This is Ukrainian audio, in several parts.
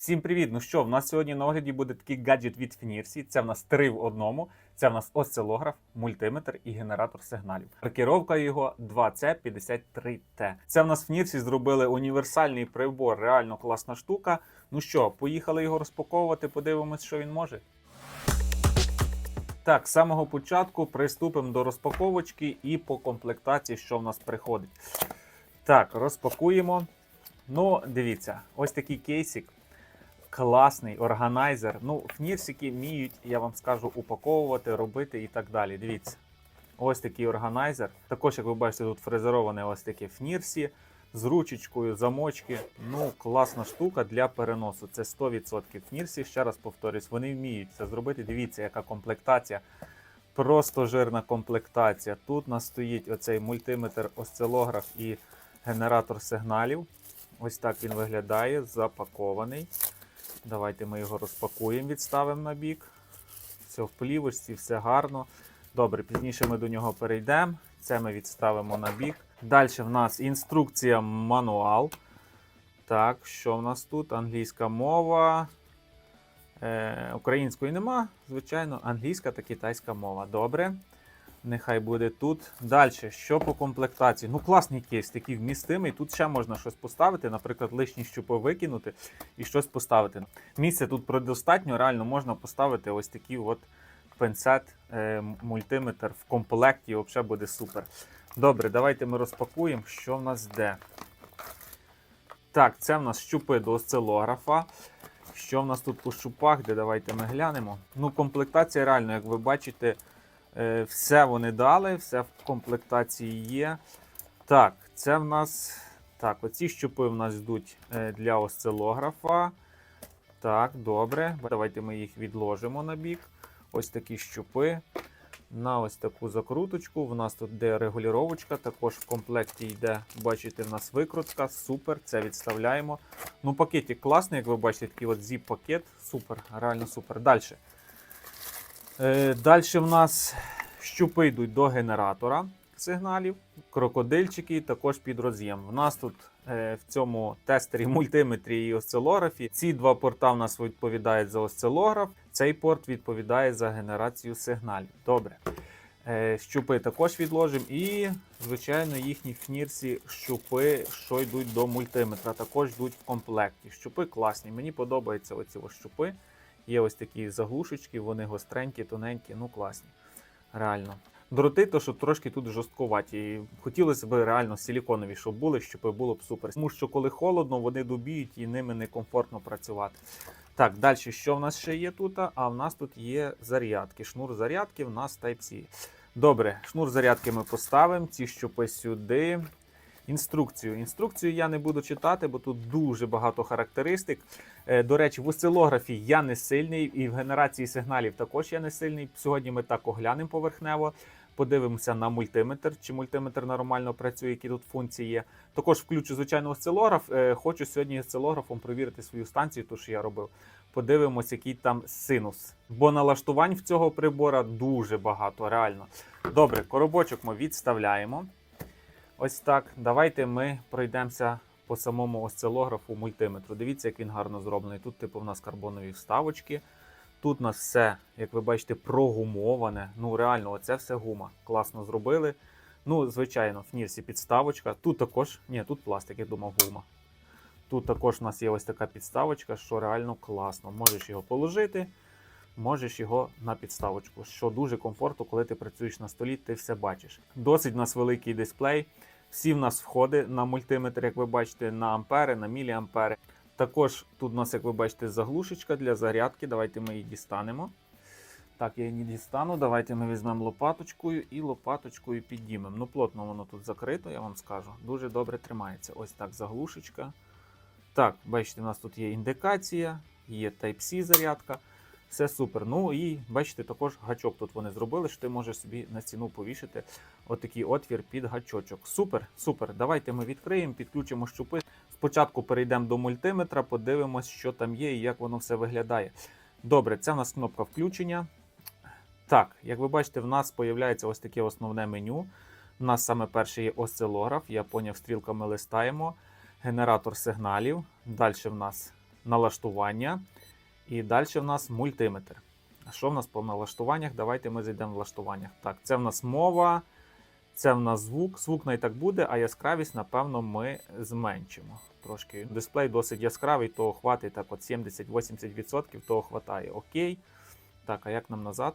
Всім привіт! Ну що, в нас сьогодні на огляді буде такий гаджет від Фінірсі. Це в нас три в одному. Це в нас осцилограф, мультиметр і генератор сигналів. Маркировка його 2C53T. Це в нас Фінірсі зробили універсальний прибор, реально класна штука. Ну що, поїхали його розпаковувати, подивимось, що він може. Так, з самого початку приступимо до розпаковочки і по комплектації, що в нас приходить. Так, розпакуємо. Ну, дивіться, ось такий кейсик. Класний органайзер. Ну, фнірсики вміють, я вам скажу, упаковувати, робити і так далі. Дивіться. Ось такий органайзер. Також, як ви бачите, тут фрезероване ось таке фнірсі з ручечкою, замочки. Ну, класна штука для переносу. Це 100% фнірсі. Ще раз повторюсь, вони вміють це зробити. Дивіться, яка комплектація. Просто жирна комплектація. Тут нас стоїть оцей мультиметр, осцилограф і генератор сигналів. Ось так він виглядає, запакований. Давайте ми його розпакуємо, відставимо на бік. Все в плівочці, все гарно. Добре, пізніше ми до нього перейдемо. Це ми відставимо на бік. Далі в нас інструкція мануал. Так, що в нас тут? Англійська мова. Е, української нема, звичайно, англійська та китайська мова. Добре. Нехай буде тут. Далі, що по комплектації? Ну, класний кейс, такий вмістимий. Тут ще можна щось поставити, наприклад, лишні щупи викинути і щось поставити. Місця тут предостатньо, реально можна поставити ось такий от пенсет, е, мультиметр в комплекті, взагалі буде супер. Добре, давайте ми розпакуємо, що в нас де. Так, це в нас щупи до осцилографа. Що в нас тут по щупах, де давайте ми глянемо. Ну, комплектація реально, як ви бачите. Е, Все вони дали, все в комплектації є. Так, це в нас. Так, оці щупи в нас йдуть е, для осцилографа. Так, добре. Давайте ми їх відложимо на бік. Ось такі щупи. На ось таку закруточку. В нас тут де регулювачка, також в комплекті йде, бачите, в нас викрутка. Супер. Це відставляємо. Ну, пакетик класний, як ви бачите, такий от зіп-пакет. Супер, реально супер. Далі. Е, Далі в нас щупи йдуть до генератора сигналів, крокодильчики також під роз'єм. У нас тут е, в цьому тестері, мультиметрі і осцилографі ці два порта в нас відповідають за осцилограф, цей порт відповідає за генерацію сигналів. Добре. Е, Щупи також відложимо. І, звичайно, їхні фнірсі щупи, що йдуть до мультиметра, також йдуть в комплекті. Щупи класні. Мені подобаються оці щупи. Є ось такі заглушечки, вони гостренькі, тоненькі, ну класні. Реально. Дроти, то що трошки тут жорсткуваті. Хотілося б реально силіконові, щоб були, щоб було б супер. Тому що коли холодно, вони дубіють і ними некомфортно працювати. Так, далі, що в нас ще є тут? А в нас тут є зарядки. Шнур зарядки в нас Type-C. Добре, шнур зарядки ми поставимо. Ці щупи сюди. Інструкцію. Інструкцію я не буду читати, бо тут дуже багато характеристик. Е, До речі, в осцилографі я не сильний, і в генерації сигналів також я не сильний. Сьогодні ми так оглянемо поверхнево. Подивимося на мультиметр, чи мультиметр нормально працює, які тут функції є. Також включу, звичайно, осцилограф. Е, Хочу сьогодні осцилографом перевірити свою станцію, ту, що я робив. Подивимось, який там синус. Бо налаштувань в цього прибора дуже багато, реально. Добре, коробочок ми відставляємо. Ось так. Давайте ми пройдемося по самому осцилографу мультиметру. Дивіться, як він гарно зроблений. Тут, типу, в нас карбонові вставочки. Тут у нас все, як ви бачите, прогумоване. Ну, реально, оце все гума. Класно зробили. Ну, звичайно, в Нірсі підставочка. Тут також, ні, тут пластик, я думав, гума. Тут також у нас є ось така підставочка, що реально класно. Можеш його положити, можеш його на підставочку, що дуже комфортно, коли ти працюєш на столі, ти все бачиш. Досить у нас великий дисплей. Всі в нас входи на мультиметр, як ви бачите, на ампери, на міліампери. Також тут у нас, як ви бачите, заглушечка для зарядки. Давайте ми її дістанемо. Так, я її не дістану. Давайте ми візьмемо лопаточкою і лопаточкою підіймемо. Ну, плотно воно тут закрито, я вам скажу. Дуже добре тримається. Ось так заглушечка. Так, бачите, у нас тут є індикація, є Type-C зарядка. Все супер. Ну і бачите, також гачок тут вони зробили, що ти можеш собі на стіну повішати отакий отвір під гачочок. Супер, супер. Давайте ми відкриємо, підключимо щупи. Спочатку перейдемо до мультиметра, подивимось, що там є і як воно все виглядає. Добре, це в нас кнопка включення. Так, як ви бачите, в нас з'являється ось таке основне меню. У нас саме перший є осцилограф. Я поняв, стрілками листаємо. Генератор сигналів. Далі в нас налаштування. І далі в нас мультиметр. Що в нас по налаштуваннях? Давайте ми зайдемо в налаштуваннях. Так, це в нас мова, це в нас звук. Звук не так буде, а яскравість, напевно, ми зменшимо. Трошки дисплей досить яскравий, того хватить так от 70-80%, того хватає. Окей. Так, а як нам назад?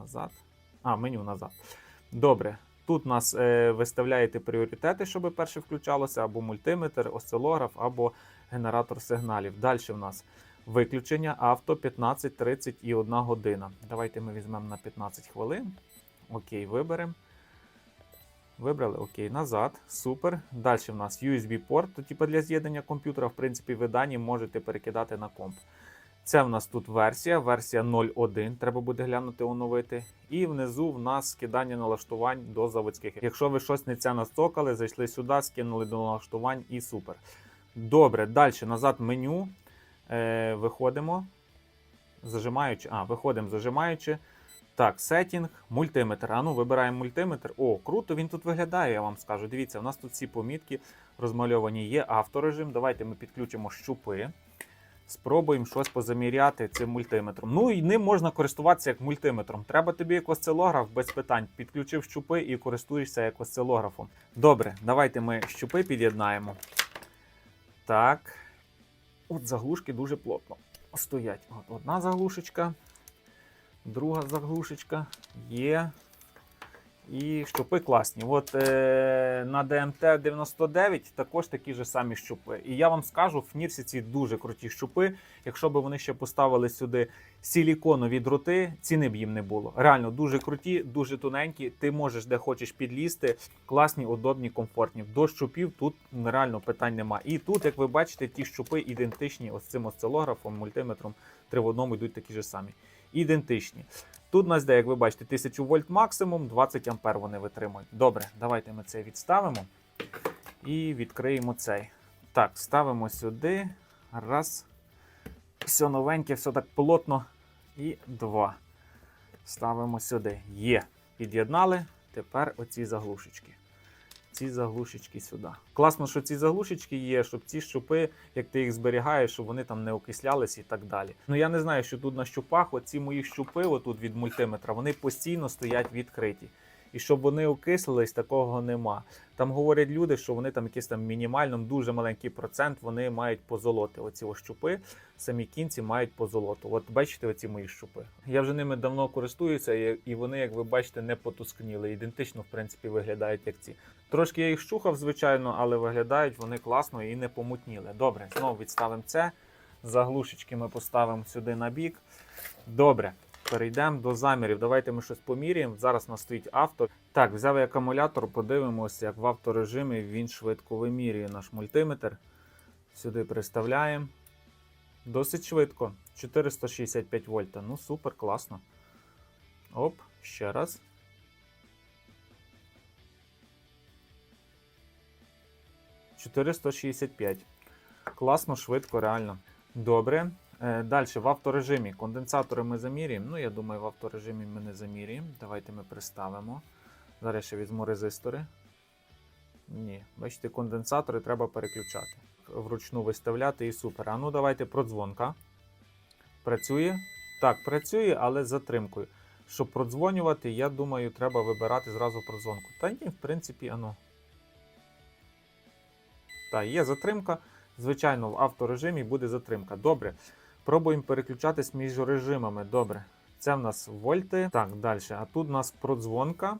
Назад. А, меню назад. Добре. Тут у нас е, виставляєте пріоритети, щоб перше включалося, або мультиметр, осцилограф, або генератор сигналів. Далі в нас виключення авто 15, 30 і 1 година. Давайте ми візьмемо на 15 хвилин. Окей, виберемо. Вибрали, окей, назад. Супер. Далі в нас USB-порт, типу для з'єднання комп'ютера. В принципі, ви дані можете перекидати на комп. Це в нас тут версія, версія 0.1, треба буде глянути оновити. І внизу в нас скидання налаштувань до заводських. Якщо ви щось не це нацокали, зайшли сюди, скинули до налаштувань і супер. Добре, далі назад меню. Е, виходимо. Зажимаючи. А, виходимо зажимаючи. Так, сетінг, мультиметр. А ну, вибираємо мультиметр. О, круто, він тут виглядає, я вам скажу. Дивіться, у нас тут всі помітки розмальовані. Є авторежим. Давайте ми підключимо щупи. Спробуємо щось позаміряти цим мультиметром. Ну і ним можна користуватися як мультиметром. Треба тобі як осцилограф без питань. Підключив щупи і користуєшся як осцилографом. Добре, давайте ми щупи під'єднаємо. Так. От заглушки дуже плотно стоять. От одна заглушечка, друга заглушечка є. І щупи класні. От е, на DMT-99 також такі ж самі щупи. І я вам скажу, в Фнірсі ці дуже круті щупи. Якщо б вони ще поставили сюди силіконові дроти, ціни б їм не було. Реально дуже круті, дуже тоненькі. Ти можеш де хочеш підлізти. Класні, удобні, комфортні. До щупів тут реально питань нема. І тут, як ви бачите, ті щупи ідентичні ось цим осцилографом, мультиметром, три в одному йдуть такі ж самі. Ідентичні. Тут у нас де, як ви бачите, 1000 вольт максимум, 20 ампер вони витримують. Добре, давайте ми це відставимо і відкриємо цей. Так, ставимо сюди. Раз. Все новеньке, все так плотно. І два. Ставимо сюди. Є. Під'єднали. Тепер оці заглушечки. Ці заглушечки сюди. Класно, що ці заглушечки є, щоб ці щупи, як ти їх зберігаєш, щоб вони там не окислялись і так далі. Ну я не знаю, що тут на щупах, оці мої щупи, отут від мультиметра, вони постійно стоять відкриті. І щоб вони окислились, такого нема. Там говорять люди, що вони там якийсь там мінімально, дуже маленький процент вони мають позолоти. Оці ось щупи, самі кінці мають позолоту. От бачите, оці мої щупи. Я вже ними давно користуюся, і вони, як ви бачите, не потускніли. Ідентично, в принципі, виглядають як ці. Трошки я їх щухав, звичайно, але виглядають вони класно і не помутніли. Добре, знову відставимо це. Заглушечки ми поставимо сюди на бік. Добре. Перейдемо до замірів. Давайте ми щось поміряємо. Зараз нас стоїть авто. Так, взяв я акумулятор, подивимося, як в авторежимі він швидко вимірює наш мультиметр. Сюди приставляємо. Досить швидко. 465 вольта. Ну, супер, класно. Оп, ще раз. «465». Класно, швидко, реально. Добре. Е, Далі в авторежимі. Конденсатори ми замірюємо. Ну, я думаю, в авторежимі ми не замірюємо. Давайте ми приставимо. Зараз ще візьму резистори. Ні, бачите, конденсатори треба переключати. Вручну виставляти і супер. А ну давайте продзвонка. Працює? Так, працює, але з затримкою. Щоб продзвонювати, я думаю, треба вибирати зразу продзвонку. Та ні, в принципі, ано. Так, є затримка. Звичайно, в авторежимі буде затримка. Добре. Пробуємо переключатись між режимами. Добре. Це в нас вольти. Так, далі. А тут у нас продзвонка.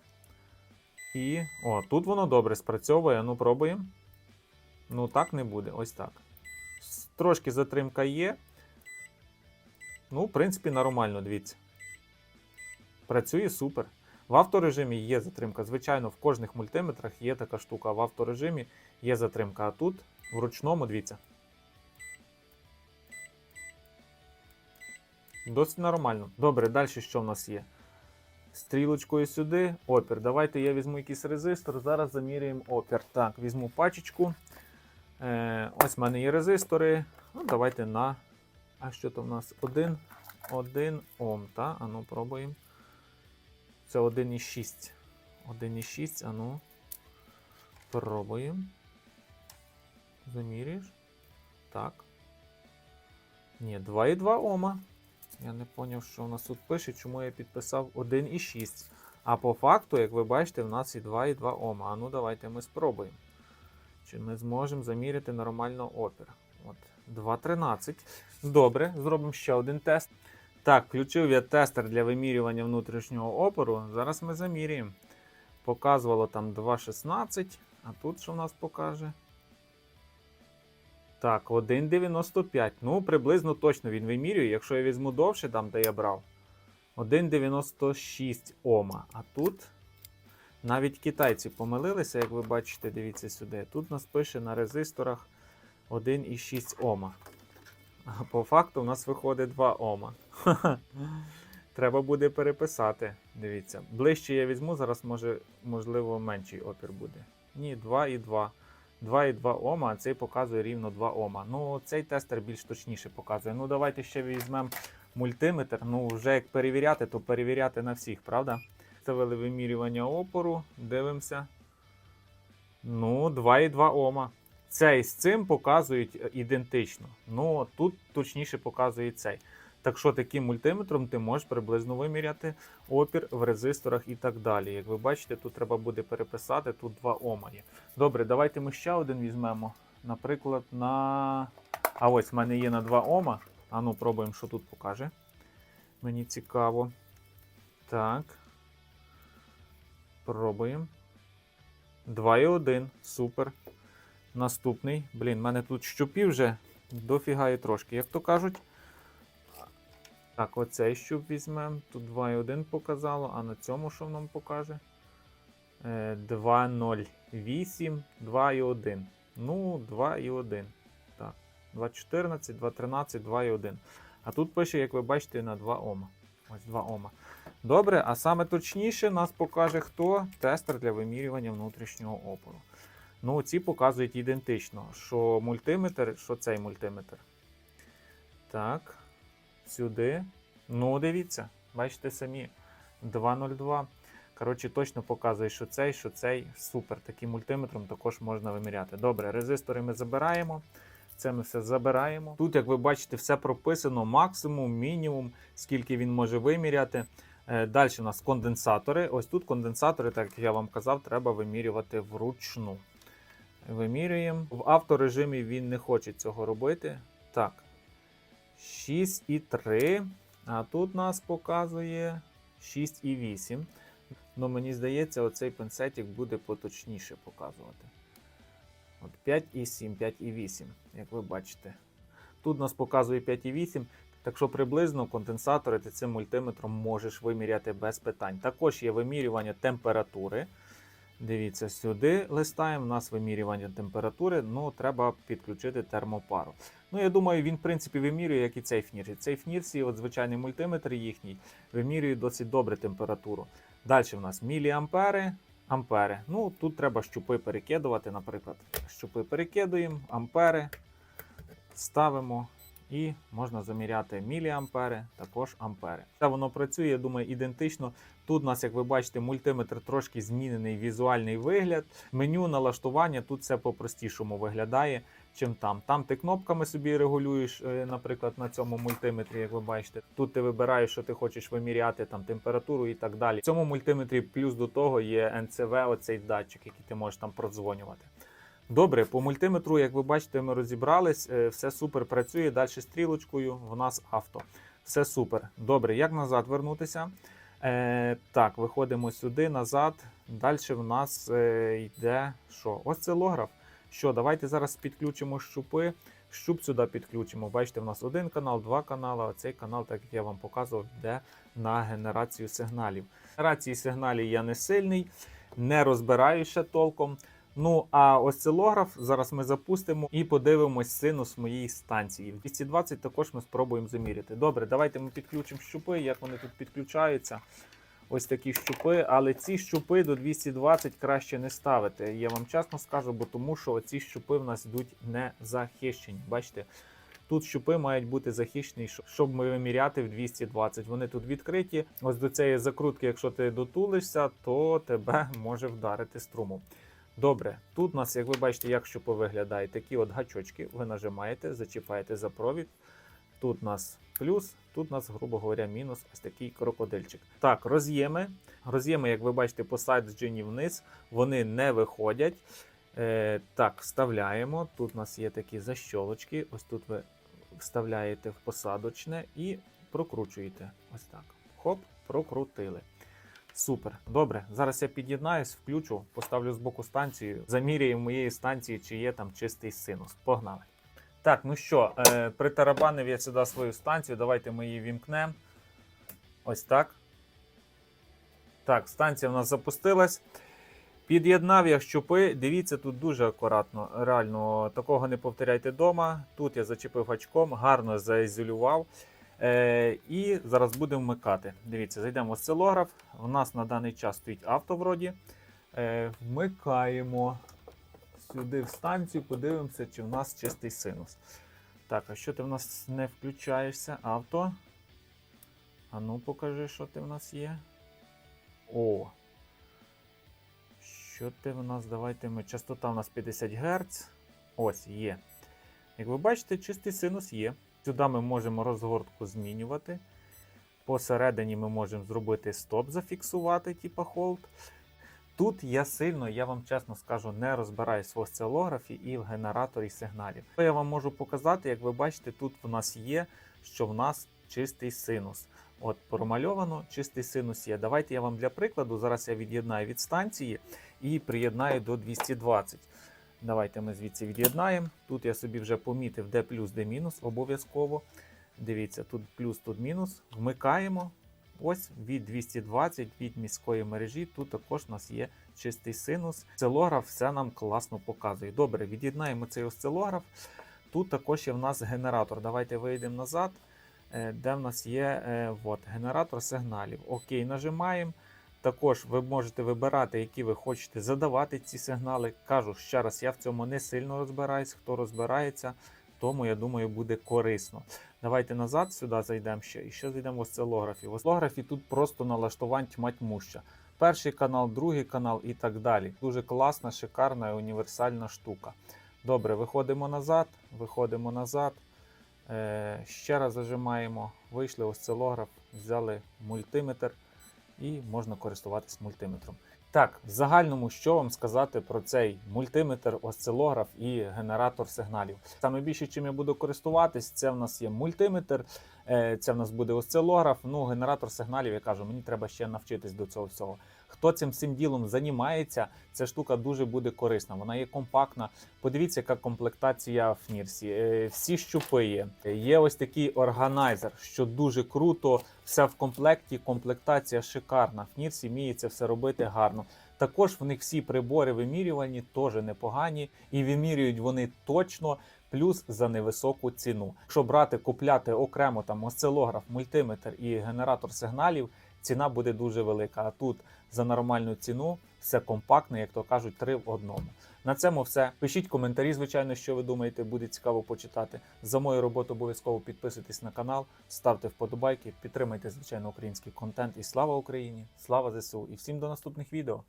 І. О, тут воно добре спрацьовує. Ну, пробуємо. Ну, так не буде. Ось так. Трошки затримка є. Ну, в принципі, нормально, дивіться. Працює супер. В авторежимі є затримка. Звичайно, в кожних мультиметрах є така штука. В авторежимі є затримка. А тут в ручному, дивіться. Досить нормально. Добре, далі що в нас є? Стрілочкою сюди. Опір. Давайте я візьму якийсь резистор. Зараз заміряємо опір. Так, візьму пачечку. Е, ось в мене є резистори. Ну, давайте на. А що там у нас? 1, 1 Ом. Та? Ану, пробуємо. Це 1,6. 1,6, ану. Пробуємо. Замірюєш. Так. Ні, 2,2 Ома. Я не зрозумів, що у нас тут пише, чому я підписав 1,6. А по факту, як ви бачите, в нас і 2,2 Ома. А ну давайте ми спробуємо. Чи ми зможемо заміряти нормально опір. От, 2,13. Добре, зробимо ще один тест. Так, включив я тестер для вимірювання внутрішнього опору. Зараз ми замірюємо. Показувало там 2,16, а тут що в нас покаже? Так, 1,95. Ну, приблизно точно він вимірює. Якщо я візьму довше, там, де я брав, 1,96 Ома. А тут навіть китайці помилилися, як ви бачите, дивіться сюди. Тут нас пише на резисторах 1,6 Ома. А по факту у нас виходить 2 Ома. Треба буде переписати. Дивіться. Ближче я візьму, зараз може, можливо менший опір буде. Ні, 2,2. 2,2 Ома, а цей показує рівно 2 Ома. Ну, цей тестер більш точніше показує. Ну, давайте ще візьмемо мультиметр. Ну, вже як перевіряти, то перевіряти на всіх, правда? Ставили вимірювання опору, дивимося. Ну, 2,2 Ома. Цей з цим показують ідентично. Ну, тут точніше показує цей. Так що таким мультиметром ти можеш приблизно виміряти опір в резисторах і так далі. Як ви бачите, тут треба буде переписати, тут 2 Ома є. Добре, давайте ми ще один візьмемо. Наприклад, на. А ось в мене є на 2 Ома. А ну, пробуємо, що тут покаже. Мені цікаво. Так. Пробуємо. 2,1. Супер. Наступний. Блін, в мене тут щупів вже дофіга і трошки, як то кажуть. Так, оцей щуп візьмемо. Тут 2,1 показало, а на цьому що нам покаже? Е, 2,08, 2,1. Ну, 2,1. Так. 2,14, 2,13, 2,1. А тут пише, як ви бачите, на 2 Ома. Ось 2 Ома. Добре, а саме точніше нас покаже хто? Тестер для вимірювання внутрішнього опору. Ну, ці показують ідентично, що мультиметр, що цей мультиметр. Так. Сюди. Ну, дивіться, бачите самі. 2,02. Коротше, точно показує, що цей, що цей. Супер. Таким мультиметром також можна виміряти. Добре, резистори ми забираємо. Це ми все забираємо. Тут, як ви бачите, все прописано максимум, мінімум, скільки він може виміряти. Е, Далі у нас конденсатори. Ось тут конденсатори, так як я вам казав, треба вимірювати вручну. Вимірюємо. В авторежимі він не хоче цього робити. Так. 6,3. А тут нас показує 6,8. Ну, мені здається, оцей пинцетик буде поточніше показувати. От 5,7, 5,8, як ви бачите. Тут нас показує 5,8. Так що приблизно конденсатори ти цим мультиметром можеш виміряти без питань. Також є вимірювання температури. Дивіться, сюди листаємо. У нас вимірювання температури, ну треба підключити термопару. Ну, я думаю, він, в принципі, вимірює, як і цей фнір. Цей фнірсі, от звичайний мультиметр їхній, вимірює досить добре температуру. Далі в нас міліампери, ампери. Ну, тут треба щупи перекидувати, наприклад. Щупи перекидуємо, ампери, ставимо. І можна заміряти міліампери, також ампери. Це воно працює, я думаю, ідентично. Тут у нас, як ви бачите, мультиметр трошки змінений візуальний вигляд. Меню налаштування тут все по-простішому виглядає, чим там. Там ти кнопками собі регулюєш, е, наприклад, на цьому мультиметрі, як ви бачите. Тут ти вибираєш, що ти хочеш виміряти, там температуру і так далі. В цьому мультиметрі плюс до того є НЦВ, оцей датчик, який ти можеш там продзвонювати. Добре, по мультиметру, як ви бачите, ми розібрались, е, все супер працює. Далі стрілочкою в нас авто. Все супер. Добре, як назад вернутися? Е, Так, виходимо сюди, назад. Далі в нас е, йде що? Осцилограф. Що, давайте зараз підключимо щупи. Щуп сюди підключимо. Бачите, в нас один канал, два канали. А цей канал, так як я вам показував, йде на генерацію сигналів. Генерації сигналів я не сильний, не розбираю ще толком. Ну, а осцилограф зараз ми запустимо і подивимось синус моєї станції. 220 також ми спробуємо заміряти. Добре, давайте ми підключимо щупи, як вони тут підключаються. Ось такі щупи, але ці щупи до 220 краще не ставити. Я вам чесно скажу, бо тому що ці щупи в нас йдуть не захищені. Бачите, тут щупи мають бути захищені, щоб ми виміряти в 220. Вони тут відкриті. Ось до цієї закрутки, якщо ти дотулишся, то тебе може вдарити струмом. Добре, тут у нас, як ви бачите, як щупи виглядає, такі от гачочки. Ви нажимаєте, зачіпаєте за провід. Тут у нас плюс, тут у нас, грубо говоря, мінус ось такий крокодильчик. Так, роз'єми. Роз'єми, як ви бачите, по сайджині вниз, вони не виходять. Е, так, вставляємо. Тут у нас є такі защолочки. Ось тут ви вставляєте в посадочне і прокручуєте. Ось так. Хоп, прокрутили. Супер. Добре. Зараз я під'єднаюсь, включу, поставлю з боку станцію, заміряю моєї станції, чи є там чистий синус. Погнали. Так, ну що, е, притарабанив я сюди свою станцію. Давайте ми її вімкнемо. Ось так. Так, станція в нас запустилась. Під'єднав я щупи. Дивіться, тут дуже акуратно. Реально, такого не повторяйте вдома. Тут я зачепив гачком, гарно заізолював. Е, і зараз будемо вмикати. Дивіться, зайдемо в осцилограф. У нас на даний час стоїть авто вроді. Е, вмикаємо сюди в станцію, подивимося, чи в нас чистий синус. Так, а що ти в нас не включаєшся? Авто. А ну покажи, що ти в нас є. О. Що ти в нас? Давайте ми. Частота у нас 50 Гц. Ось є. Як ви бачите, чистий синус є. Сюди ми можемо розгортку змінювати. Посередині ми можемо зробити стоп, зафіксувати, типа холд. Тут я сильно, я вам чесно скажу, не розбираюсь в осцилографі і в генераторі сигналів. Що я вам можу показати, як ви бачите, тут в нас є, що в нас чистий синус. От промальовано, чистий синус є. Давайте я вам для прикладу. Зараз я від'єднаю від станції і приєднаю до 220. Давайте ми звідси від'єднаємо. Тут я собі вже помітив, де плюс, де мінус, обов'язково. Дивіться, тут плюс, тут мінус. Вмикаємо. Ось від 220 від міської мережі. Тут також у нас є чистий синус. Осцилограф все нам класно показує. Добре, від'єднаємо цей осцилограф. Тут також є в нас генератор. Давайте вийдемо назад, е, де в нас є е, от, генератор сигналів. Окей, нажимаємо. Також ви можете вибирати, які ви хочете задавати ці сигнали. Кажу ще раз, я в цьому не сильно розбираюсь. Хто розбирається, тому я думаю, буде корисно. Давайте назад сюди зайдемо ще. І ще зайдемо в осцилографі. В осцилографі тут просто налаштувань тьма тьмуща. Перший канал, другий канал і так далі. Дуже класна, шикарна і універсальна штука. Добре, виходимо назад, виходимо назад. Е, ще раз зажимаємо, вийшли осцилограф, взяли мультиметр і можна користуватись мультиметром. Так, в загальному, що вам сказати про цей мультиметр, осцилограф і генератор сигналів. Саме більше, чим я буду користуватись, це в нас є мультиметр, е, це в нас буде осцилограф. Ну, генератор сигналів, я кажу, мені треба ще навчитись до цього всього. Хто цим всім ділом займається, ця штука дуже буде корисна. Вона є компактна. Подивіться, яка комплектація в Нірсі. Е, Всі щупи є. Є ось такий органайзер, що дуже круто. Все в комплекті. Комплектація шикарна. В Нірсі вміється все робити гарно. Також в них всі прибори вимірювані, теж непогані, і вимірюють вони точно. Плюс за невисоку ціну. Якщо брати, купляти окремо там осцилограф, мультиметр і генератор сигналів, ціна буде дуже велика. А тут за нормальну ціну все компактне, як то кажуть, три в одному. На цьому все. Пишіть коментарі, звичайно, що ви думаєте, буде цікаво почитати. За мою роботу обов'язково підписуйтесь на канал, ставте вподобайки, підтримайте, звичайно, український контент. І слава Україні! Слава ЗСУ! І всім до наступних відео!